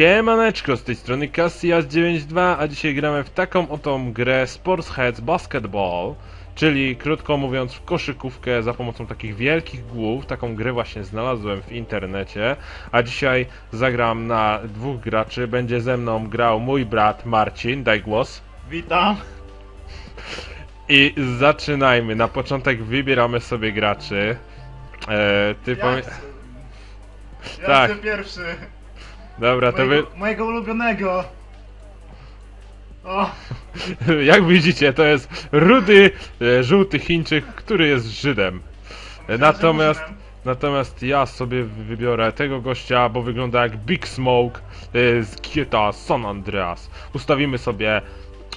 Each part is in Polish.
Siemaneczko, z tej strony Cassias92, a dzisiaj gramy w taką oto grę Sports Heads Basketball, czyli krótko mówiąc w koszykówkę za pomocą takich wielkich głów. Taką grę właśnie znalazłem w internecie, a dzisiaj zagram na dwóch graczy. Będzie ze mną grał mój brat Marcin, daj głos. Witam. I zaczynajmy. Na początek wybieramy sobie graczy. E, ty Ja, chcę, ja Tak. pierwszy. Dobra, to wy... Mojego, mojego ulubionego. O, Jak widzicie, to jest rudy, e, żółty Chińczyk, który jest Żydem. E, Natomiast, natomiast ja sobie wybiorę tego gościa, bo wygląda jak Big Smoke e, z GTA San Andreas. Ustawimy sobie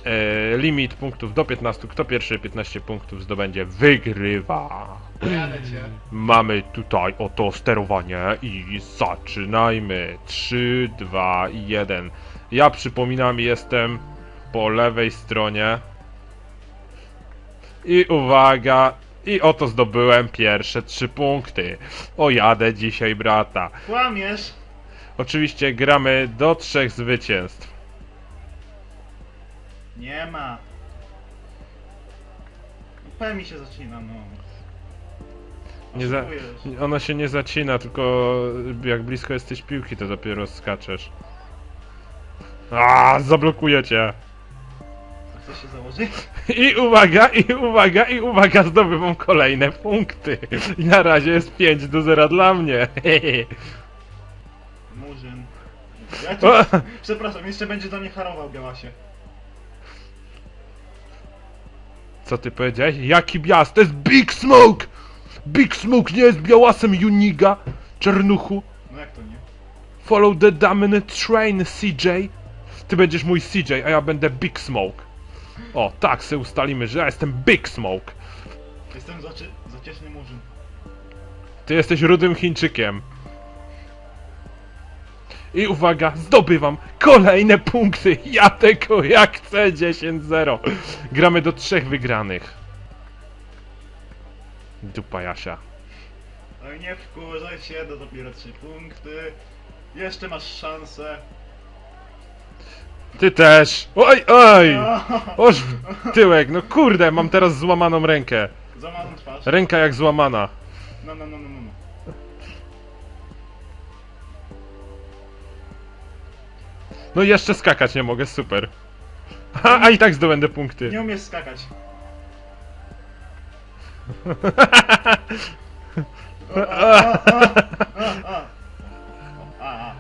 e, limit punktów do 15. Kto pierwszy 15 punktów zdobędzie, wygrywa. Mamy tutaj oto sterowanie i zaczynajmy. 3, 2, 1. Ja przypominam, jestem po lewej stronie. I uwaga, i oto zdobyłem pierwsze trzy punkty. O, jadę dzisiaj brata. Kłamiesz. Oczywiście gramy do trzech zwycięstw. Nie ma. P mi się zaczyna, no. Nie za... Oszukujesz. Ona się nie zacina, tylko jak blisko jesteś piłki, to dopiero skaczesz. A, zablokuję cię. Chcesz się założyć? I uwaga, i uwaga, i uwaga, zdobywam kolejne punkty. I na razie jest 5 do 0 dla mnie. Murzyn. Ja. Przepraszam, jeszcze będzie do mnie harował Białasie. Co ty powiedziałeś? Jaki bias? To jest Big Smoke! Big Smoke nie jest białasem Juniga, czernuchu. No jak to nie? Follow the dominant train, CJ. Ty będziesz mój CJ, a ja będę Big Smoke. O, tak se ustalimy, że ja jestem Big Smoke. Jestem zaczy... zacieszny Murzyn. Ty jesteś rudym Chińczykiem. I uwaga, zdobywam kolejne punkty. Ja tego jak chcę 10-0. Gramy do trzech wygranych. Dupa Jasia. No i nie wkurzaj się, to dopiero trzy punkty. Jeszcze masz szansę. Ty też. Oj, oj! Oż w tyłek, no kurde, mam teraz złamaną rękę. Zamaną twarz. Ręka jak złamana. No, no, no, no, no. No. I jeszcze skakać nie mogę, super. A, a i tak zdobędę punkty. Nie umiesz skakać. O, a.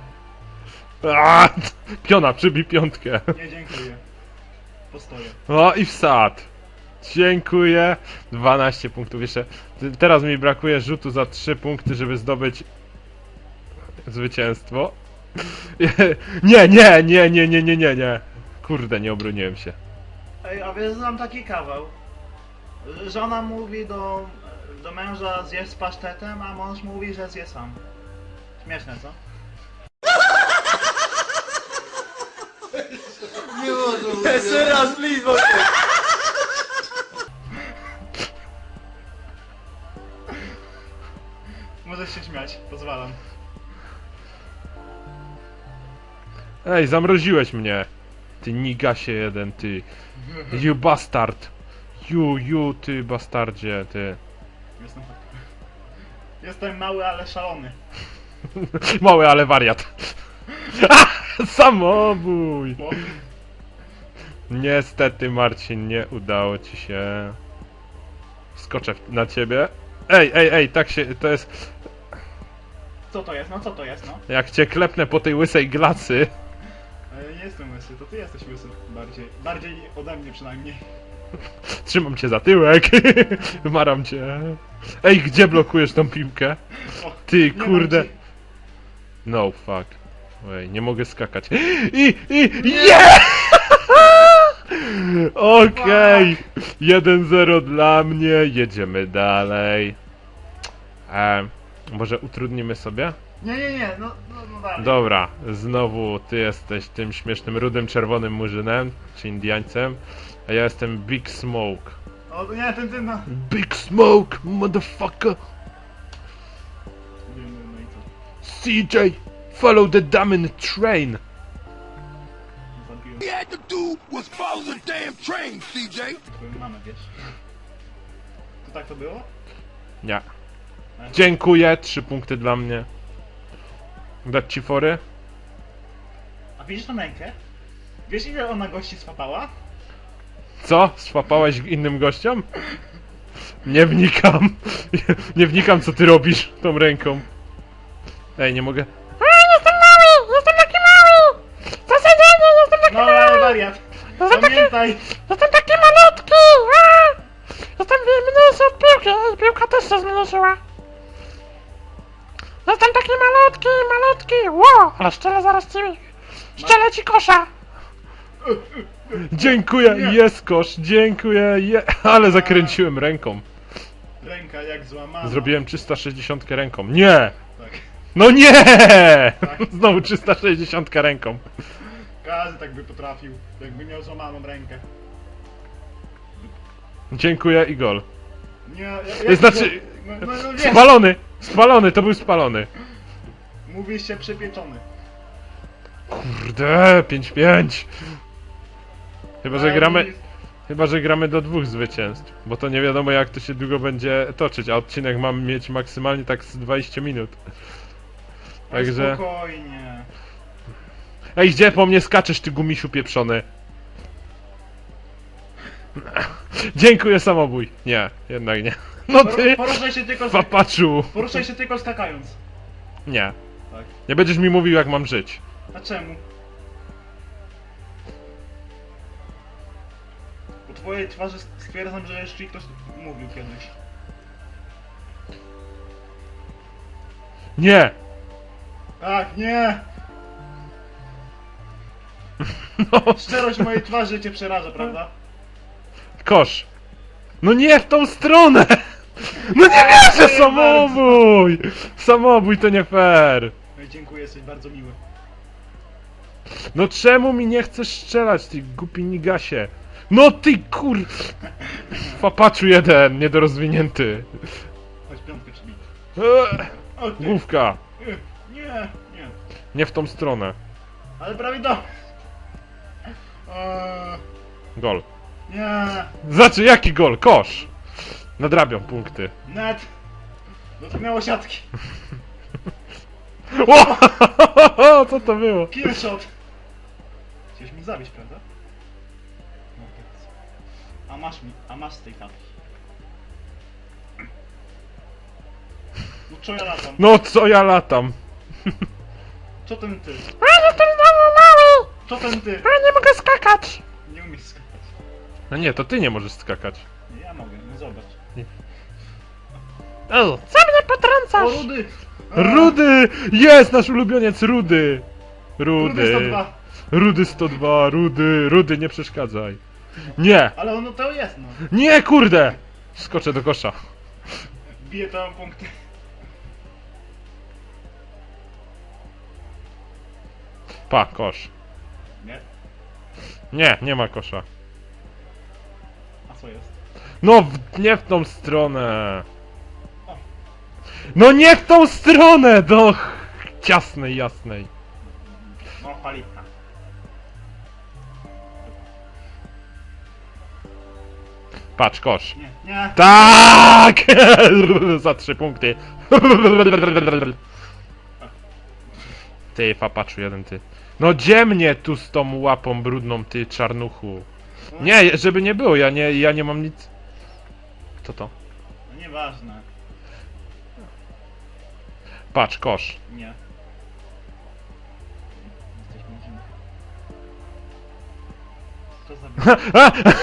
A, piona, przybij piątkę. Nie, dziękuję. Postoję. O i wsad. Dziękuję. 12 punktów jeszcze. T- Teraz mi brakuje rzutu za 3 punkty, żeby zdobyć zwycięstwo. Nie, nie, nie, nie, nie, nie, nie, nie. Kurde, nie obroniłem się. Ej, a wiesz, znam taki kawał. Żona mówi do, do męża zjedz z pasztetem, a mąż mówi, że zje sam. Śmieszne, co? Jeszcze raz, please, Wojtek! Możesz się śmiać, pozwalam. Ej, zamroziłeś mnie. Ty nigasie jeden, ty. You bastard. You, you, ty bastardzie, ty. Jestem, Jestem mały, ale szalony. Mały, ale wariat. Samobój. Bo... Niestety, Marcin, nie udało ci się. Skoczę w- na ciebie. Ej, ej, ej, tak się, to jest... Co to jest? No co to jest, no? Jak cię klepnę po tej łysej glacy... Nie jestem łysy, to ty jesteś łysy bardziej. Bardziej ode mnie przynajmniej. Trzymam cię za tyłek. Maram cię. Ej, gdzie blokujesz tą piłkę? O, Ty, nie mam kurde. ci- No, fuck. Ej, nie mogę skakać. I, i, nie! Okej. 1-0 dla mnie. Jedziemy dalej. E, może utrudnimy sobie? Nie, nie, nie, no, no, no dalej. Dobra, znowu ty jesteś tym śmiesznym rudym czerwonym murzynem, czy Indiańcem, a ja jestem Big Smoke. O, nie, ten, ten, no. Big Smoke, motherfucker! Nie, nie, no i co? CJ, follow the dominant train! he had to do was follow the damn train, CJ. Twoją mamę, wiesz. To tak to było? Nie. Dziękuję, trzy punkty dla mnie. Dać ci fory? A widzisz tą rękę? Wiesz ile ona gości swapała? Co? Swapałeś innym gościom? Nie wnikam. Nie wnikam, co ty robisz tą ręką. Ej, nie mogę. A, jestem mały! Jestem taki mały! Co się dzieje? Jestem taki No ale wariat! Pamiętaj! Jestem taki malutki! A! Jestem mniejszy od piłki, i piłka też się zmniejszyła. Jestem taki malutki, malutki! Ło! Ale szczelę zaraz ci... Szczelę ci kosza! Dziękuję, Nie. jest kosz, dziękuję, je... ale zakręciłem ręką. Ręka jak złamana. Zrobiłem 360 ręką. Nie! Tak. No nie! Znowu 360 ręką. Każdy tak by potrafił, jakby miał złamaną rękę. Dziękuję i gol. Nie, ja, ja Znaczy- No, no, no wiesz, Spalony! Spalony, to był spalony. mówisz się przypieczony. Kurde, 5-5. Chyba, że Ale gramy... Chyba, że gramy do dwóch zwycięstw, bo to nie wiadomo jak to się długo będzie toczyć, a odcinek mam mieć maksymalnie tak z 20 minut. Ale Także... Spokojnie. Ej, gdzie po mnie skaczesz, ty gumisiu pieprzony? Dziękuję, samobój. Nie, jednak nie. No ty, Por- Poruszaj się tylko, papaczu. poruszaj się tylko skakając. Nie. Tak. Nie będziesz mi mówił, jak mam żyć. A czemu? Po twojej twarzy stwierdzam, że jeszcze ktoś mówił kiedyś. Nie! Tak, nie! No, Szczerość mojej twarzy cię przeraża, prawda? kosz. No nie w tą stronę! No nie wierzę, samobój! Samobój to nie fair. No dziękuję, jesteś bardzo miły. No czemu mi nie chcesz strzelać, ty głupi nigasie? No ty kur... Papaczu jeden, niedorozwinięty. Chodź piątkę przybij. Eee, O ty! główka. Y, Nie, nie. Nie w tą stronę. Ale prawie do... Eee, Gol. nie, Znaczy, jaki gol? Kosz! Nadrabiam punkty. net. Dotknęło siatki. O, co to było? Kill shot. Chciałeś mi zabić, prawda? No. A masz mi, a masz z tej tapki. No co ja latam? No co ja latam? Co ten ty? A, jestem znowu mały! Co ten ty? A, nie mogę skakać! Nie umiesz skakać. No nie, to ty nie możesz skakać. Nie, ja mogę, no zobacz. O, co mnie O, potrącasz? Rudy! A, Rudy! Jest nasz ulubioniec Rudy! Rudy Rudy! 102. Rudy 102, Rudy, Rudy, nie przeszkadzaj. Nie! Ale ono to jest, no. Nie, kurde! Skoczę do kosza. Bije tam punkty. Pa, kosz. Nie? Nie, nie ma kosza. A co jest? No, w, nie w tą stronę. No nie w tą stronę, do ch- ciasnej, jasnej. No, palitka. Patrz, kosz. Nie, nie. Tak! Za trzy punkty. Ty, papaczu jeden, ty. No gdzie mnie tu z tą łapą brudną, ty czarnuchu? Nie, żeby nie było, ja nie, ja nie mam nic... Co to? No, nieważne. Patrz, kosz. Nie. Jesteś murzynką.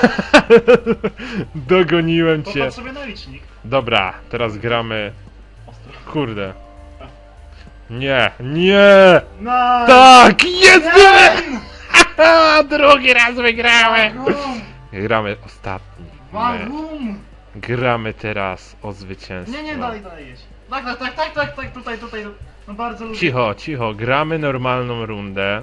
Dogoniłem cię. Popatrz sobie na licznik. Dobra, teraz gramy... Ostro. Kurde. Nie, nie! No! Tak, jest! Nie! Drugi raz wygrałem! Gramy ostatni. Gramy teraz o zwycięstwo. Nie, nie, dalej, dalej jedź. Tak, tak, tak, tak, tak, tak, tutaj, tutaj. No bardzo lubię. Cicho, cicho, gramy normalną rundę.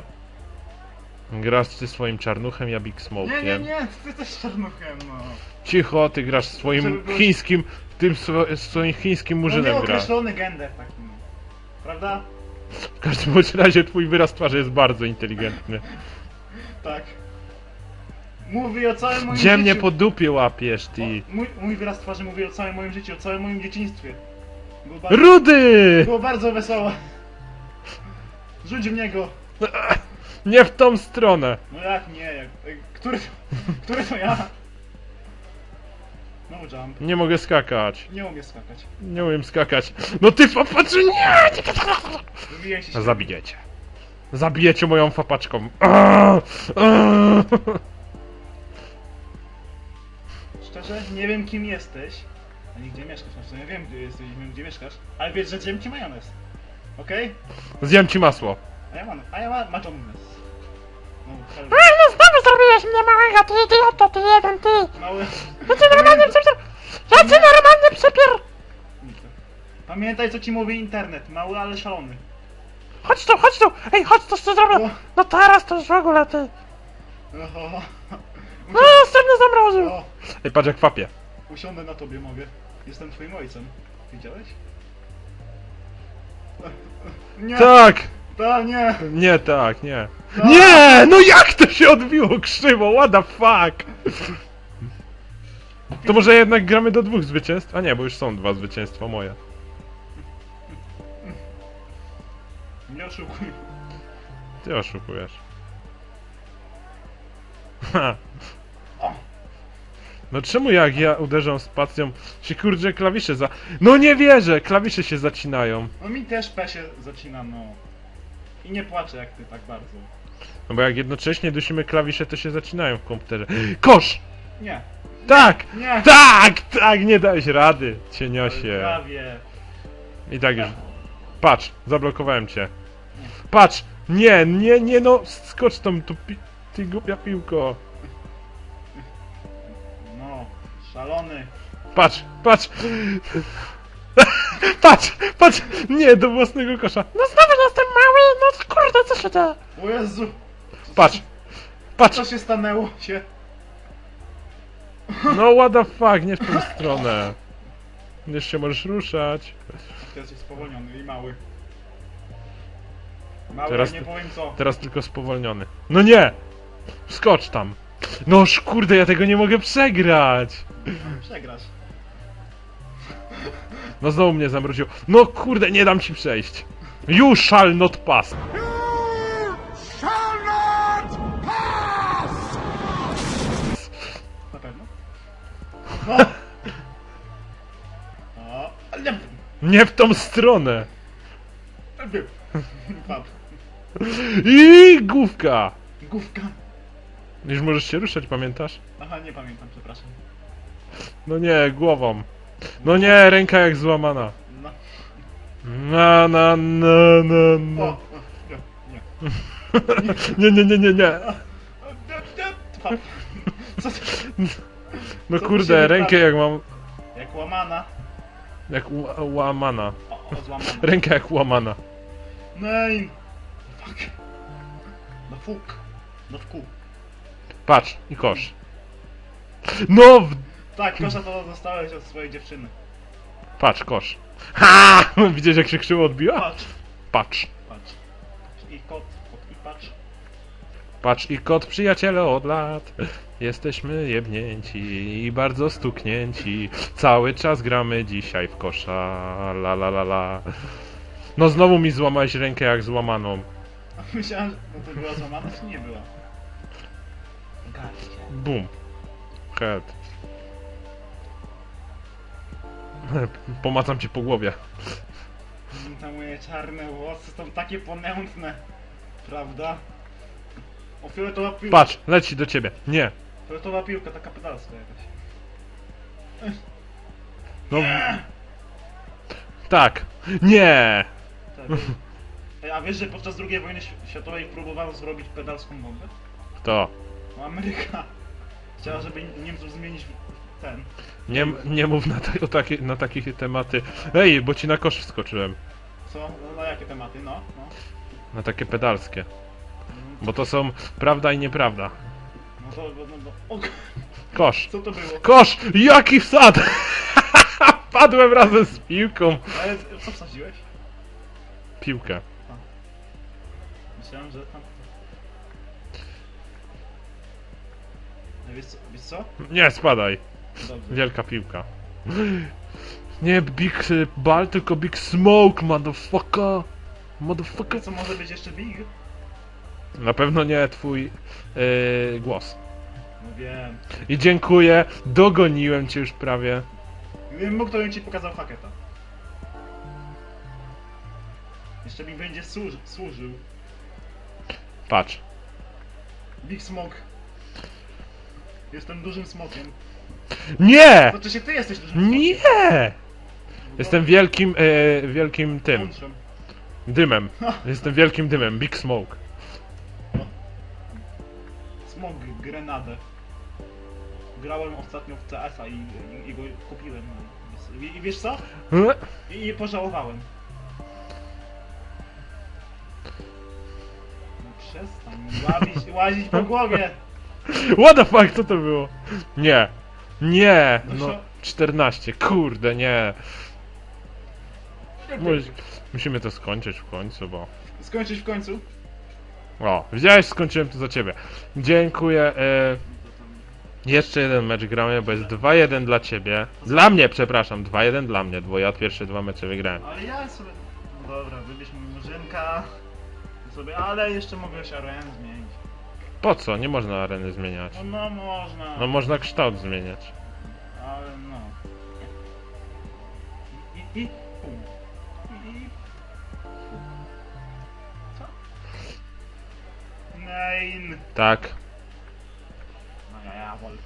Grasz ty swoim czarnuchem, ja Big Nie, Smoke'iem. nie, nie, ty też czarnuchem, no. Cicho, ty grasz Żeby swoim było- chińskim, tym swo- swoim chińskim No murzynem gra. nieokreślony gender taki. no. Prawda? W każdym bądź razie twój wyraz twarzy jest bardzo inteligentny. Tak. Mówi o całym moim Gdzie mnie życiu. po dupie łapiesz, ty? O, mój, mój wyraz twarzy mówi o całym moim życiu, o całym moim dzieciństwie. Było bardzo, Rudy! było bardzo wesoło. Rzuć w niego. Nie w tą stronę. No jak nie, jak... e, Który to, który to ja? No jump. Nie mogę skakać. Nie umiem skakać. Nie umiem skakać. No ty fapaczy, nie! Się. Zabijecie. Zabijecie moją fapaczką. Aaaa! Aaaa! Szczerze, nie wiem kim jesteś. Ani gdzie mieszkasz, no w sumie wiem gdzie jesteś, wiem gdzie mieszkasz. Ale wiesz, że zjem ci majonez. Okej? Zjem ci masło. A ja mam, a ja mam majonez. No, hello. No znowu zrobiłeś mnie małego, ty idioto, ty jeden, ty! Mały... Ja cię normalnie przepier... Ja cię normalnie przepier... Pamiętaj co ci mówi internet, mały, ale szalony. Chodź tu, chodź tu! Ej, chodź tu, co zrobię! No teraz to już w ogóle, ty! Oho. No, jestem nie zamroził! O, Ej, patrz jak fapie. usiądę na tobie, mogę. Jestem twoim ojcem. Widziałeś? Nie! Tak! Ta, nie! Nie, tak, nie. Nie! No jak to się odbiło krzywo? What the fuck? To może jednak gramy do dwóch zwycięstw? A nie, bo już są dwa zwycięstwa moje. Nie oszukuj. Ty oszukujesz. Ha. No czemu jak ja uderzam spacją, się kurczę klawisze za... No nie wierzę! Klawisze się zacinają. No mi też P się zacina, no. I nie płaczę jak ty tak bardzo. No bo jak jednocześnie dusimy klawisze, to się zacinają w komputerze. Kosz! Nie. Tak! Nie! Tak! Tak! Nie dałeś rady, cieniosie. Prawie. I tak już. Patrz, zablokowałem cię. Patrz! Nie, nie, nie no! Skocz tam, tu pi... Ty głupia piłko. Szalony. Patrz, patrz! Patrz, patrz! Nie, do własnego kosza. No znowu jestem mały, no kurde, co się dzieje? O Jezu! Patrz! Patrz! Co się stanęło się? No what the fuck, nie w tą stronę. Już się możesz ruszać. Teraz jest spowolniony i mały. Mały, Teraz- nie powiem co. Teraz tylko spowolniony. No nie! Skocz tam! Noż kurde, ja tego nie mogę przegrać! Przegrasz. No znowu mnie zamroził. No kurde, nie dam ci przejść. You shall not pass. Shall not pass! Na pewno? No! O, ale... Nie w tą stronę. Padł. I główka. Główka. Już możesz się ruszać, pamiętasz? Aha, nie pamiętam, przepraszam. No nie, głową. No nie, ręka jak złamana. No. Na, na, na, na, O, na. o, nie, nie. Nie, nie, nie. O. Co? No Co tu się kurde, rękę jak mam... Jak łamana. Jak ła- łamana. O, o złamana. Ręka jak łamana. Nein! Fuck. No fuk. No wku. Patrz, i kosz. No, w... Tak, kosza to dostałeś od swojej dziewczyny. patrz, kosz. Ha! Widzisz jak się krzywo odbiła? Patrz. Patrz. Patrz. I kot, kot i patrz. Patrz i kot przyjaciele od lat. Jesteśmy jebnięci i bardzo stuknięci. Cały czas gramy dzisiaj w kosza. La la la la. No znowu mi złamałeś rękę jak złamaną. A myślałem, że no to była złamana, czy nie była? Gardzie. Bum. Head. Pomacam ci po głowie. Te moje czarne włosy są takie ponętne. Prawda? O, fioletowa piłka. Patrz, leci do ciebie. Nie. Fioletowa piłka, taka pedalska jakaś. No. Tak. Nie. Tak. Ej, A wiesz, że podczas II wojny świ- światowej próbowano zrobić pedalską bombę? To. No Ameryka chciała, żeby Niemców zmienić w ten. Nie, nie mów na, te, o takie, na takie tematy. Ej, bo ci na kosz wskoczyłem. Co? No, na jakie tematy? No, no. Na takie pedalskie. Bo to są prawda i nieprawda. No to, no, no, o, Kosz. co to było? Kosz! Jaki wsad! Padłem razem z piłką. Ale co wsadziłeś? Piłkę. Myślałem, że tam... Wiesz co? Wiesz co? Nie, spadaj. Wielka piłka. Nie Big Ball, tylko Big Smoke, motherfucker. Motherfucker. Co może być jeszcze big? Na pewno nie twój yy, głos. No wiem. I dziękuję, dogoniłem cię już prawie. Gdybym mógł, to bym ci pokazał faketa. Jeszcze mi będzie służy, służył. Patrz. Big Smoke. Jestem dużym smokiem. Nie! To czy się ty jesteś dużym? Nie! Jestem wielkim, e, wielkim tym, Mądrzem. dymem. Jestem wielkim dymem, Big Smoke. Smog Grenadę. Grałem ostatnio w CS-a i, i, i go kupiłem. no. I, I wiesz co? I, I pożałowałem. No przestań łazić, łazić po głowie. What the fuck, co to było? Nie. Nie, No no co? 14, kurde, nie. Mus- Musimy to skończyć w końcu, bo... Skończyć w końcu? O, widziałeś, skończyłem to za ciebie. Dziękuję. E, jeszcze jeden mecz gramy, bo jest 2-1 dla ciebie. Dla mnie, przepraszam, 2-1 dla mnie, bo ja pierwsze dwa mecze wygrałem. Ale ja sobie... No dobra, wybierz mi murzynka. Sobie, ale jeszcze mogę się zmienić. Po co? Nie można areny zmieniać. No, no można. No można kształt zmieniać. Ale no. I, i, i, pu. I. Co? Nein. Tak. No ja, ja, wol.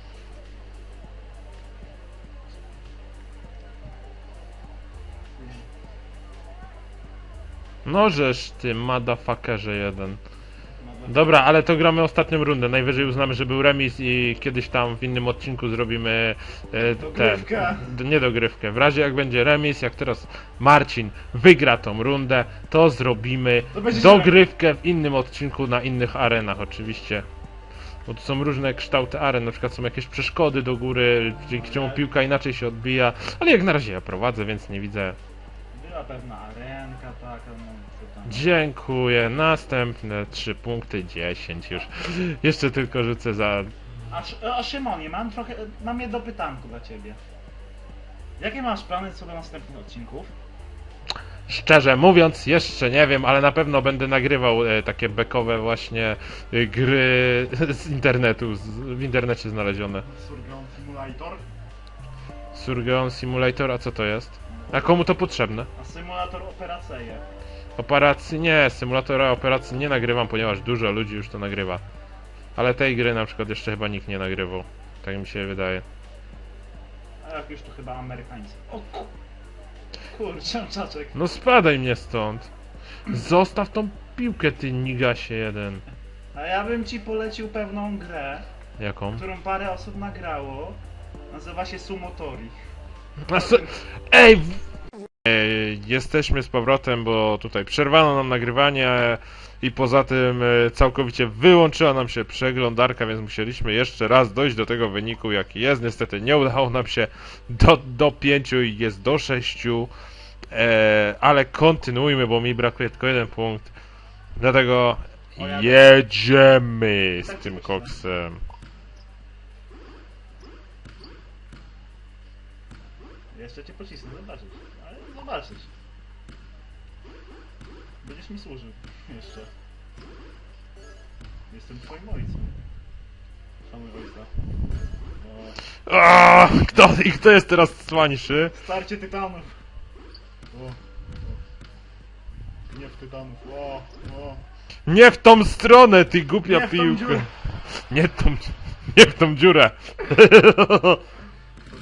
Żeż ty, motherfuckerze jeden. Dobra, ale to gramy ostatnią rundę. Najwyżej uznamy, że był remis i kiedyś tam w innym odcinku zrobimy e, Dogrywkę. ten, nie dogrywkę. W razie jak będzie remis, jak teraz Marcin wygra tą rundę, to zrobimy To będzie dogrywkę w innym odcinku na innych arenach oczywiście. Bo tu są różne kształty aren, na przykład są jakieś przeszkody do góry, dzięki czemu piłka inaczej się odbija, ale jak na razie ja prowadzę, więc nie widzę. Była pewna arenka taka, no. Dziękuję. Następne 3 punkty 10 już. Jeszcze tylko rzucę za. A, Sz- a Szymonie, mam trochę, mam jedno pytanko dla ciebie. Jakie masz plany co do następnych odcinków? Szczerze mówiąc, jeszcze nie wiem, ale na pewno będę nagrywał e, takie bekowe właśnie e, gry z internetu, z, w internecie znalezione. Surgeon Simulator? Surgeon Simulator, a co to jest? A komu to potrzebne? A symulator operacyjny. Operacji nie, symulatora operacji nie nagrywam, ponieważ dużo ludzi już to nagrywa. Ale tej gry na przykład jeszcze chyba nikt nie nagrywał. Tak mi się wydaje. A jak już to chyba amerykańcy. O ku... Kurczę, czaczek. No spadaj mnie stąd. Zostaw tą piłkę, ty nigasie jeden. A ja bym ci polecił pewną grę, Jaką? którą parę osób nagrało. Nazywa się Sumotori. A so... Ej! w- Ej! Jesteśmy z powrotem, bo tutaj przerwano nam nagrywanie i poza tym e, całkowicie wyłączyła nam się przeglądarka, więc musieliśmy jeszcze raz dojść do tego wyniku, jaki jest. Niestety nie udało nam się do, do 5 i jest do 6, e, ale kontynuujmy, bo mi brakuje tylko jeden punkt. Dlatego jedziemy z Tak tym myślę. koksem. Jeszcze cię pocisnę, zobaczysz. Zobaczysz. Będziesz mi służył. Jeszcze. Jestem twoim ojcem. Szanuj ojca. O, A, kto, I kto jest teraz cwańszy? starcie tytanów. O, o. Nie w tytanów. O, o. Nie w tą stronę, ty głupia Nie w tą piłka. dziurę. Nie w tą, nie w tą dziurę.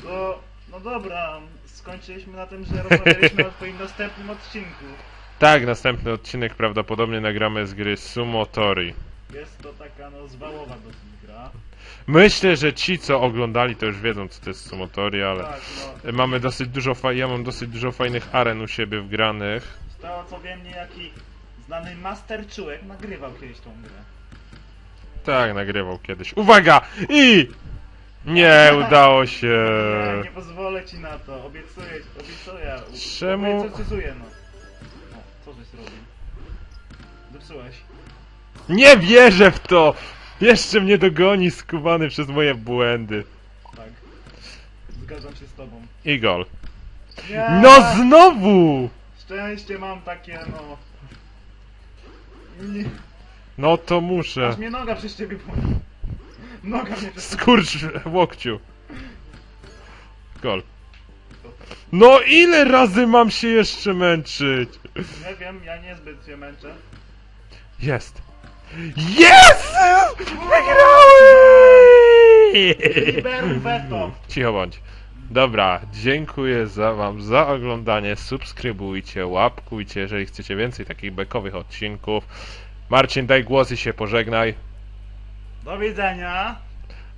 No, no dobra, skończyliśmy na tym, że rozmawialiśmy o twoim następnym odcinku. tak, następny odcinek prawdopodobnie nagramy z gry Sumo Tori. Jest to taka no zwałowa dosyć gra. Myślę, że ci, co oglądali, to już wiedzą, co to jest Sumo Tori, ale Tak, no. mamy dosyć dużo, fa- ja mam dosyć dużo fajnych aren u siebie wgranych. Z tego co wiem, niejaki znany Master Czułek nagrywał kiedyś tą grę. Tak, nagrywał kiedyś. Uwaga! I... Nie udało się. Nie, nie pozwolę ci na to, obiecuję, obiecuję. Czemu? Obiecuję, no. O, co żeś zrobił? Zepsułeś. Nie wierzę w to! Jeszcze mnie dogoni skubany przez moje błędy. Tak. Zgadzam się z tobą. I gol. Nie! No znowu! Szczęście mam takie, no... Nie, No to muszę. aż mnie noga przez ciebie boli. Noga mnie Skurcz w łokciu. Gol. No ile razy mam się jeszcze męczyć? Nie wiem, ja niezbyt się męczę. Jest! Jest! Liberum veto! Cicho bądź. Dobra, dziękuję za wam za oglądanie. Subskrybujcie, łapkujcie, jeżeli chcecie więcej takich bekowych odcinków. Marcin, daj głos i się pożegnaj. Do widzenia!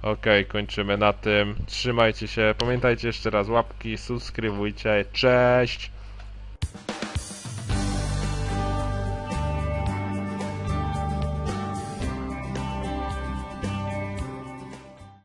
Okej, kończymy na tym. Trzymajcie się. Pamiętajcie jeszcze raz łapki, subskrybujcie. Cześć!